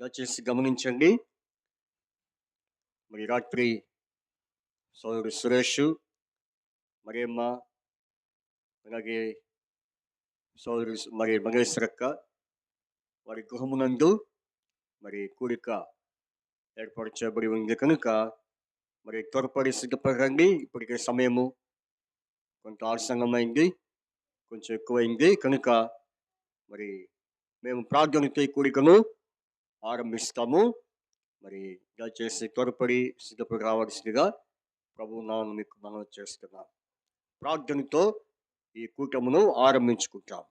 దయచేసి గమనించండి. మరి రాత్రి సోదరుడు సురేష్ మరియమ్మ అలాగే సోదరు మరి మగేశ్వరక్క వారి గృహమునందు మరి కూడిక ఏర్పాటు చేయబడి ఉంది. కనుక మరి త్వరపడి సిద్ధపడండి ఇప్పటికే సమయము కొంత ఆలస్యమైంది కొంచెం ఎక్కువైంది. కనుక మరి మేము ప్రార్థనతో కూడికను ఆరంభిస్తాము. మరి దయచేసి త్వరపడి సిద్ధపడి రావాల్సిందిగా ప్రభు నాన్న మీకు మనం చేస్తున్నాం. ప్రార్థనతో ఈ కూటమును ఆరంభించుకుంటాం.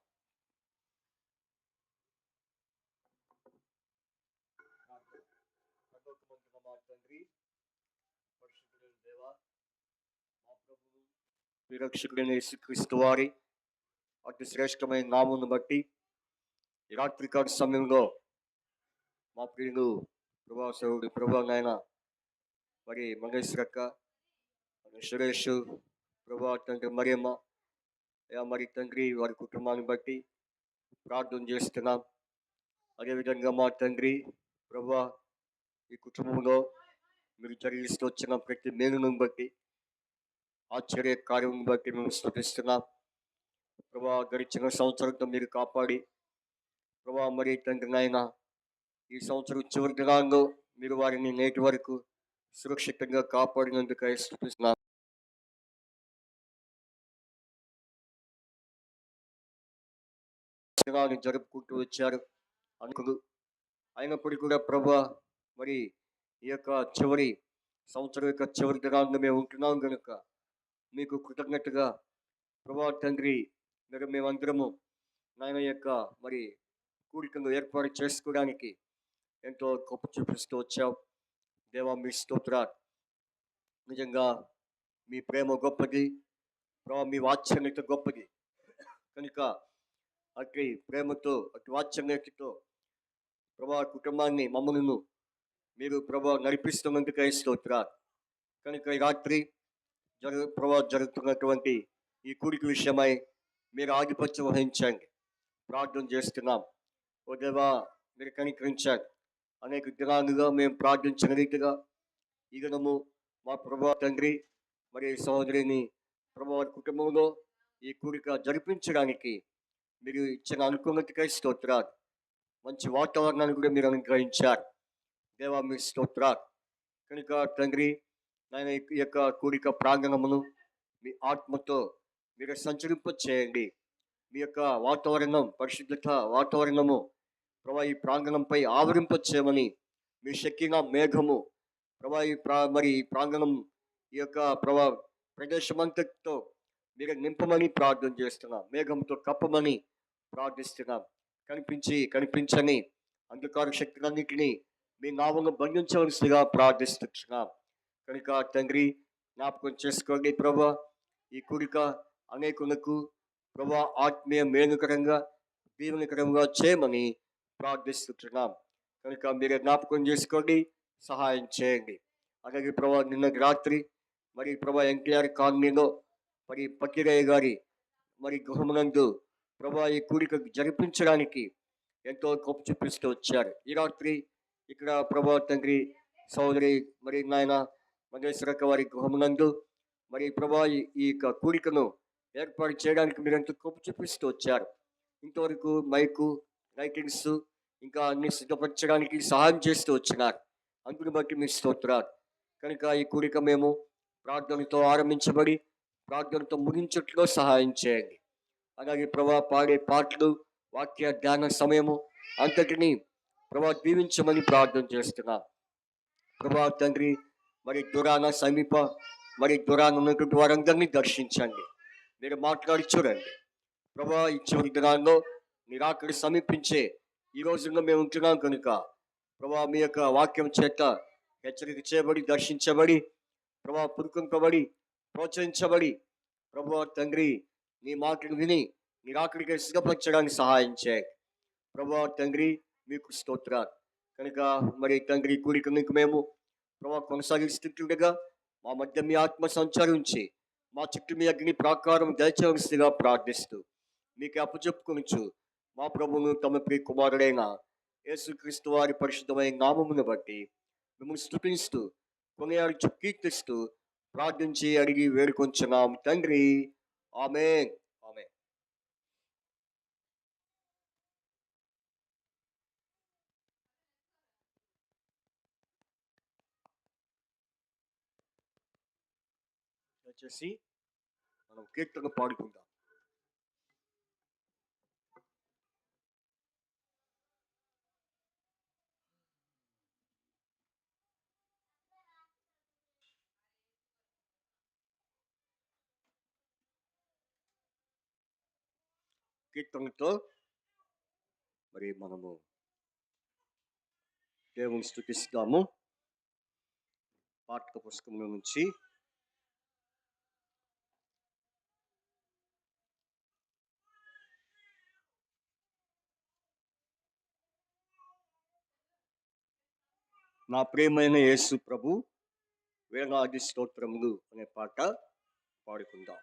విరక్షకుడైన యేసుక్రీస్తు వారి అతి శ్రేష్టమైన నామును బట్టి రాత్రికాల సమయంలో మా ప్రియుడు ప్రభాసేవుడి ప్రభా నాయన మరి మంగేశ్వరక్క అక్క సురేష్ ప్రభా తండ్రి మరియమ్మ మరి తండ్రి వారి కుటుంబాన్ని బట్టి ప్రార్థన చేస్తున్నాం. అదేవిధంగా మా తండ్రి ప్రభా ఈ కుటుంబంలో మీరు జరిగిస్తూ వచ్చిన ప్రతి మేలును బట్టి ఆశ్చర్య కార్యం బట్టి మేము స్థుతిస్తున్నాం. ప్రభా గడిచిన సంవత్సరంతో మీరు కాపాడి ప్రభా మరి తండ్రి నాయన ఈ సంవత్సరం చివరి దినాల్లో మీరు వారిని నేటి వరకు సురక్షితంగా కాపాడినందుకు స్థుతిస్తున్నాం దినాన్ని జరుపుకుంటూ వచ్చారు. అనుకుడు అయినప్పటికీ కూడా ప్రభా మరి ఈ యొక్క చివరి సంవత్సరం యొక్క చివరి దినాన్ని మేము ఉంటున్నాం కనుక మీకు కృతజ్ఞతగా ప్రభా తండ్రి మీరు మేమందరము నాయన యొక్క మరి కూడికను ఏర్పాటు చేసుకోవడానికి ఎంతో గొప్ప చూపిస్తూ వచ్చావు. దేవా మీ స్తోత్ర నిజంగా మీ ప్రేమ గొప్పది. ప్రభా మీ వాత్సల్యత గొప్పది. కనుక అటు ప్రేమతో అటు వాత్సల్యతతో ప్రభా కుటుంబాన్ని మమ్మల్ని మీరు ప్రభా నడిపిస్తున్నందుకై స్తోత్ర కనుక రాత్రి జరుగు ప్రభా జరుగుతున్నటువంటి ఈ కూడికి విషయమై మీరు ఆధిపత్యం వహించండి. ప్రార్థన చేస్తున్నాం. ఓ దేవా మీరు కనికరించండి. అనేక దినాలుగా మేము ప్రార్థించిన రీతిగా ఈ దినము మా ప్రభా తండ్రి మరి సహోదరిని ప్రభా వారి కుటుంబంలో ఈ కూడిక జరిపించడానికి మీరు ఇచ్చిన అనుకూలతకై స్తోత్రాలు. మంచి వాతావరణాన్ని కూడా మీరు అనుగ్రహించారు. దేవా మీ స్తోత్రాలు. కనుక తండ్రి నాయన ఈ యొక్క కూడిక ప్రాంగణమును మీ ఆత్మతో మీరు సంచరింప చేయండి మీ యొక్క వాతావరణం పరిశుద్ధత వాతావరణము ప్రభా ఈ ప్రాంగణంపై ఆవరింప మీ శక్తిగా మేఘము. ప్రభా ఈ ప్రా మరి ఈ ప్రాంగణం ఈ యొక్క ప్రభా ప్రదేశమంతటితో మీరు నింపమని ప్రార్థన చేస్తున్నాం. మేఘంతో కప్పమని ప్రార్థిస్తున్నాం. కనిపించి కనిపించని అంధకార శక్తులన్నింటినీ మీ నామంలో బంధించవలసిగా ప్రార్థిస్తున్నాం. కనుక తండ్రి జ్ఞాపకం చేసుకోండి ప్రభా. ఈ కూడిక అనేకులకు ప్రభా ఆత్మీయ మేలుకరంగా దీవెనకరంగా చేయమని ప్రార్థిస్తున్నాం కనుక మీరు జ్ఞాపకం చేసుకోండి సహాయం చేయండి. అలాగే ప్రభా నిన్న రాత్రి మరి ప్రభా ఎన్టీఆర్ కాలనీలో మరి పక్కిరయ్య గారి మరి గృహమునందు ప్రభా ఈ కూడిక జరిపించడానికి ఎంతో గొప్ప చూపిస్తూ వచ్చారు. ఈ రాత్రి ఇక్కడ ప్రభా తండ్రి సోదరి మరి నాయన మగేశ్వరక్క వారి గృహమునందు మరి ప్రభా ఈ ఈ యొక్క కూడికను ఏర్పాటు చేయడానికి మీరు ఎంతో గొప్ప చూపిస్తూ వచ్చారు. ఇంతవరకు మైకు లైటింగ్స్ ఇంకా అన్ని సిద్ధపరచడానికి సహాయం చేస్తూ వచ్చినారు. అందుని బట్టి మీ స్తోత్రాలు. కనుక ఈ కూడిక మేము ప్రార్థనతో ఆరంభించబడి ప్రార్థనతో ముగించట్లో సహాయం చేయండి. అలాగే ప్రభా పాడే పాటలు వాక్య ధ్యాన సమయము అంతటిని ప్రభా దీవించమని ప్రార్థన చేస్తున్నా. ప్రభా తండ్రి మరి దురాన సమీప మరి దురాన ఉన్నటువంటి వారందరినీ దర్శించండి. మీరు మాట్లాడి చూడండి. ప్రభా ఈ చివరి దినాల్లో నిరాకరి సమీపించే ఈ రోజుల్లో మేము ఉంటున్నాం కనుక ప్రభా మీ యొక్క వాక్యం చేత హెచ్చరిక చేయబడి దర్శించబడి ప్రభా పురుకుంపబడి ప్రోత్సహించబడి ప్రభా తండ్రి నీ మాటలు విని నిరాకరిగా సిద్ధపరచడానికి సహాయం చేయండి. ప్రభా తండ్రి మీకు స్తోత్రాలు. కనుక మరి తండ్రి కూడిక మీకు మేము ప్రభా కొనసాగిస్తుండగా మా మధ్య మీ ఆత్మ సంచరించి మా చుట్టూ మీ అగ్ని ప్రాకారం దయచేవలసిగా ప్రార్థిస్తూ మీకు అప్పచెప్పుకొనుచు మా ప్రభువును తమ ప్రియ కుమారుడైన యేసుక్రీస్తు వారి పరిశుద్ధమైన నామమును బట్టి మిమ్మల్ని స్థుతిస్తూ కొనియాడుచు కీర్తిస్తూ ప్రార్థించి అడిగి వేడుకొంచున్నాం. తండ్రి ఆమె ఆమె దయచేసి మనం కీర్తన పాడుకుందాం. కీర్తనతో మరి మనము దేవుని స్థుతిస్తాము. పాఠక పుస్తకంలో నుంచి నా ప్రేమైన యేసు ప్రభు వేలాది స్తోత్రములు అనే పాట పాడుకుందాం.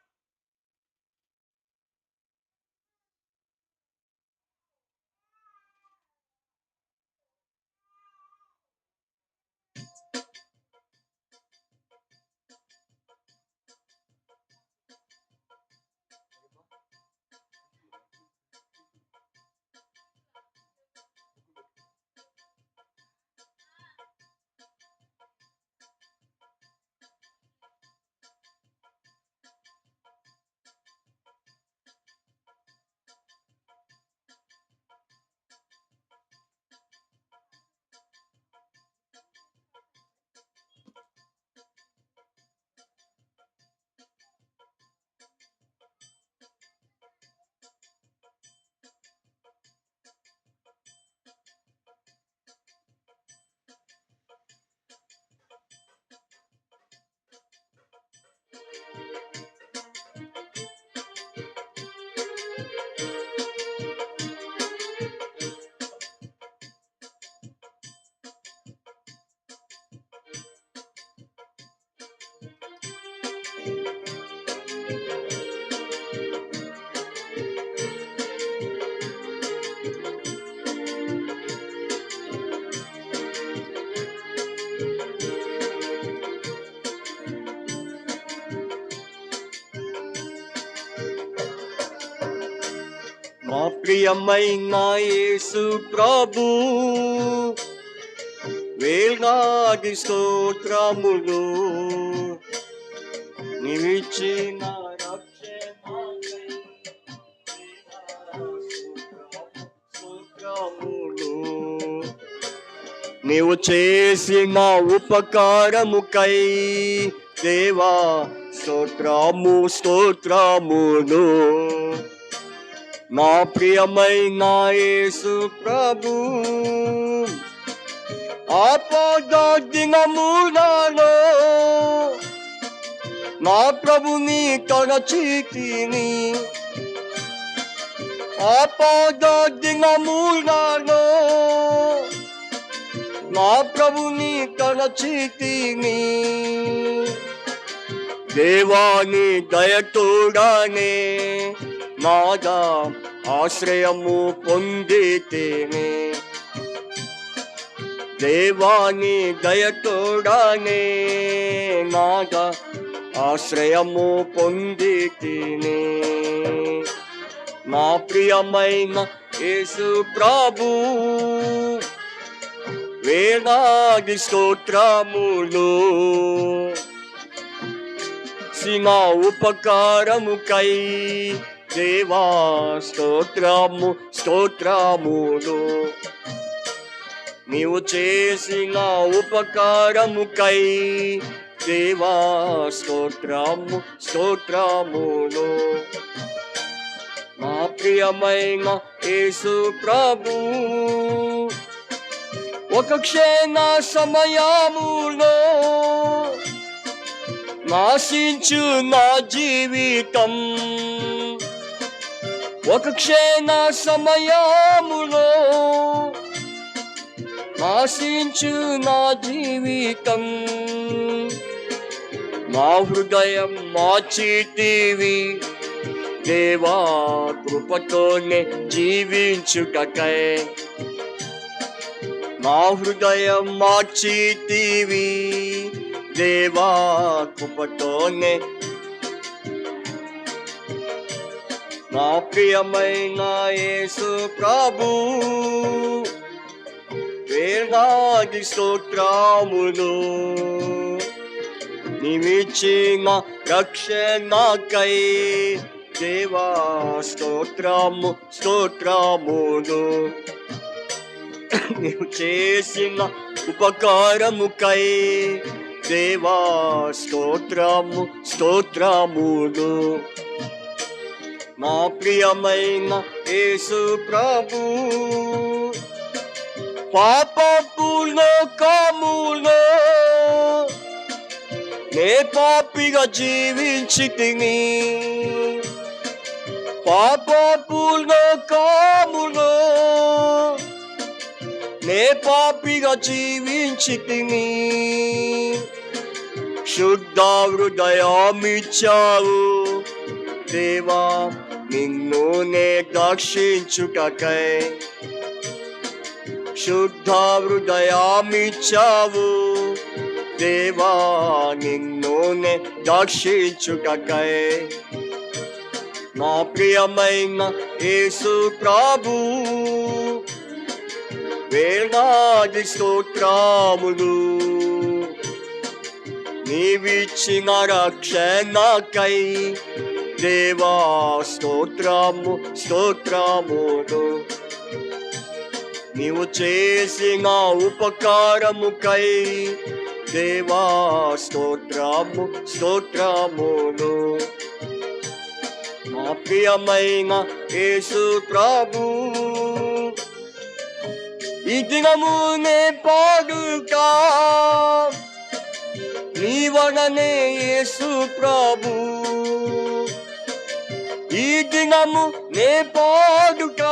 మా ప్రియమైన యేసు ప్రభు వేలాది స్తోత్రములు నీవిచ్చిన నీవు చేసిన ఉపకారముకై దేవా స్తోత్రము స్తోత్రములు నా ప్రియమైన యేసు ప్రభు ఆపద దినములలో నా ప్రభుని తరచితిని ఆపద దినములలో నా ప్రభుని తరచితిని దేవాని దయతోడానే నాదా ఆశ్రయము పొందితేనే. దేవాని దయతోడానే నాగా ఆశ్రయము పొందితేనే. నా ప్రియమైన యేసు ప్రభు వేణాది స్తోత్రములు సిన ఉపకారముకై దేవా స్తోత్రము స్తోత్రములు. నీవు చేసిన ఉపకారముకై దేవా స్తోత్రము స్తోత్రములు. మా ప్రియమైన యేసు ప్రభు ఒక క్షణ సమయములో నాశించు నా జీవితం. ఒక క్షణ సమయములో నాశించు నా జీవితం. నా హృదయం మార్చితివి దేవా కృపతోనే జీవించుటకై. నా హృదయం మార్చితివి దేవా కృపతోనే నా ప్రియమైన యేసు ప్రభు వేదాది స్తోత్రములు నిమిచిన రక్షణకై దేవా స్తోత్రము స్తోత్రములు నీవు చేసిన ఉపకారముకై దేవా స్తోత్రము స్తోత్రములు నా ప్రియమైన యేసు ప్రభు పాపపు కాములో నే పాపిగా జీవించి తిని పాపపు కాములో నే పాపిగా జీవించి తిని శుద్ధ హృదయమిచ్చావు దేవా. నిన్ను నే దర్శించుటకై శుద్ధ హృదయామిచ్చావు దేవా నిన్ను నే దర్శించుటకై నా ప్రియమైన యేసు ప్రభు వేణాది స్తోత్రములు నీవిచ్చిన రక్షణకై దేవా స్తోత్రము స్తోత్రములు. నీవు చేసిన ఉపకారముకై దేవా స్తోత్రము స్తోత్రములు. మా ప్రియమైన యేసు ప్రభు ఈ దినమునే పాడుకా. నీ వలనే యేసు ప్రభు. ఈ దినము నే పాడుట.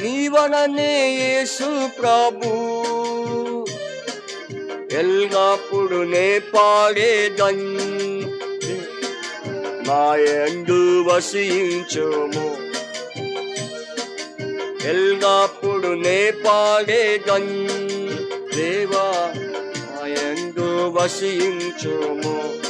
నీవననే యేసు ప్రభు. ఎల్లప్పుడు నే పాడేదన్. నా ఎందు వసించుము ఎల్లప్పుడు నే పాడేదన్. దేవా నా ఎందు వసించుము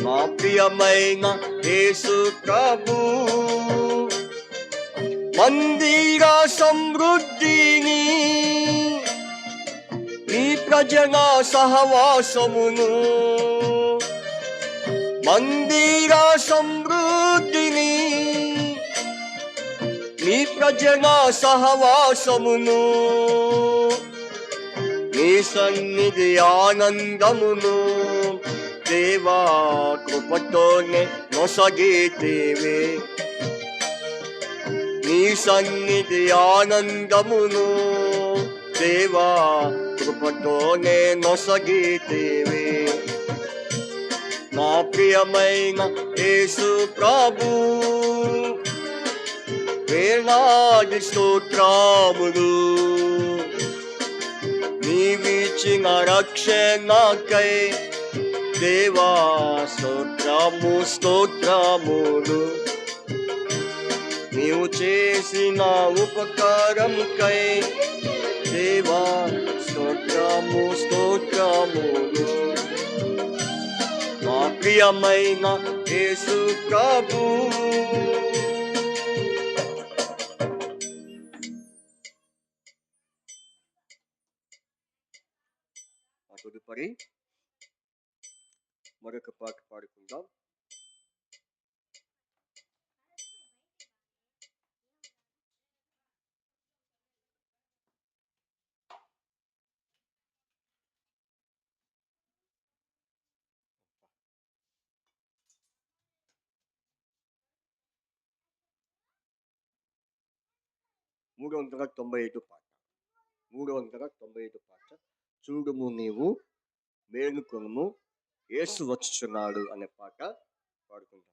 నా ప్రియమైన యేసు ప్రభు. మందిర సమృద్ధిని నీ ప్రజల సహవాసమును. మందిర సమృద్ధిని నీ ప్రజల సహవాసమును. నీ సన్నిధి ఆనందమును. దేవా కృపతోనే నొసగితేవే నీ సన్నిధి ఆనందమును దేవా కృపతోనే నొసగితేవే నా ప్రియమైన యేసు ప్రభు వేలాది స్తోత్రములు నీవిచ్చిన రక్షణకై దేవా స్తోత్రము స్తోత్రములు. నీవు చేసిన ఉపకారముకై దేవా స్తోత్రము స్తోత్రములు. మా ప్రియమైన యేసు ప్రభు. ఆ తదుపరి మరొక పాట పాడుకుందాం. మూడు వందల తొంభై ఐదు పాట. మూడు వందల తొంభై ఐదు పాట. చూడుము నీవు మేలుకొనము ఏసు వచ్చుచున్నాడు అనే పాట పాడుకుంటాం.